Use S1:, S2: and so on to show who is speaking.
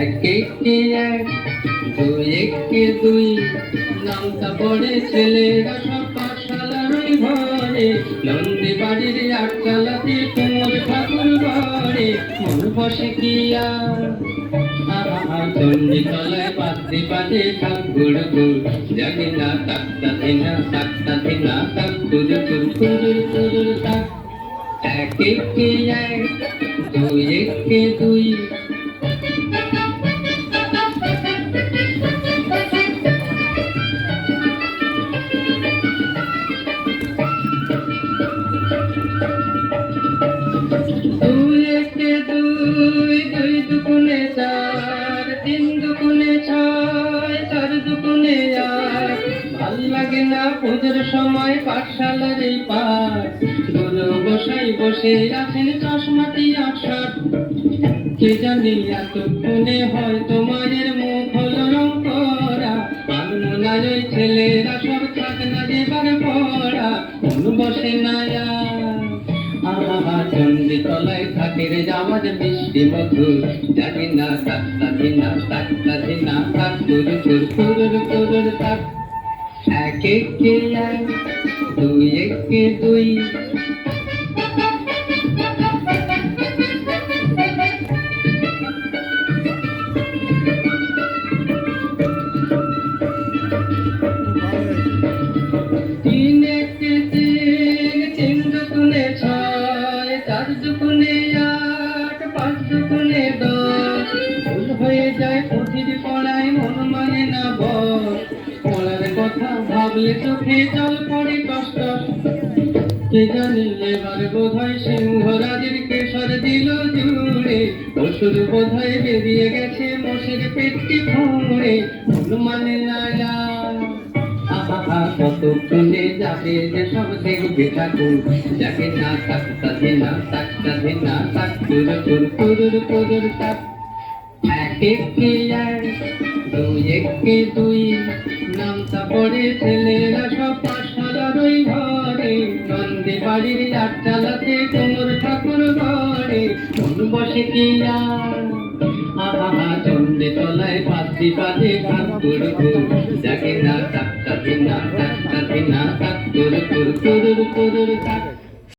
S1: একে এক দুই একে দুই। নামটা পড়ে ছেলেরা সব পাঠশালার ওই ঘরে। নন্দী বাড়ির আটচালাতে কুমোর ঠাকুর ঘরে। মন বসে কি আর? চন্ডী তলায় পাত্রি পাতে গুড় গুড় জানি না তাকতা দিনা তাকতা দিনা তাক কুর কুর কুর তাক। এক একে এক দুই একে দুই দুই। তিন দুগুণে ছয়, চার দুগুণে আট। ভালো লাগে না পুজোর সময় পাঠশালার এই পাঠ। বসাই বসে আছেন চশমাটি আটষাট কে জানি এতক্ষণে হয়তো মায়ের মুখ হলো রং করা। আনমনার ওই ছেলেরা সব থাক না যেবার পড়া। মন বসে না আহা চন্ডী তলায় থাকে রে যাওয়ার বৃষ্টি মধুর জানি না তাক্তা দিনা তাক্তা দিনা তাক কুর কুর কুর কুর তাক। এক, একে, এক দুই একে, দুই। ভাবলে চোখে জল পড়ে কষ্ট কে জানি এবার বোধ হয় সিংহরাজের কেশর দিল জুড়ে অসুর বোধ হয় বেরিয়ে গেছে মোষের পেটটি ফুঁড়ে মন মানে না আর। আহা কতক্ষণে যাবে যে সব দেখবে ঠাকুর যাকে না তাকতা দিনা তাকতা দিনা তাক কুর কুর কুর কুর তাক এক একে এক দুই একে দুই নামটা পড়ে ছেলেরা সব পাঠশালার ওই ঘরে নন্দী বাড়ির আটচালাতে কোমর ঠাকুর ঘরে মন বসে কি আর আহা চন্ডে তলায় পাত্রি পাতে ঠাকুর যাকে না তাক্তা দিনা তাক্তা দিনা তাক কুর কুর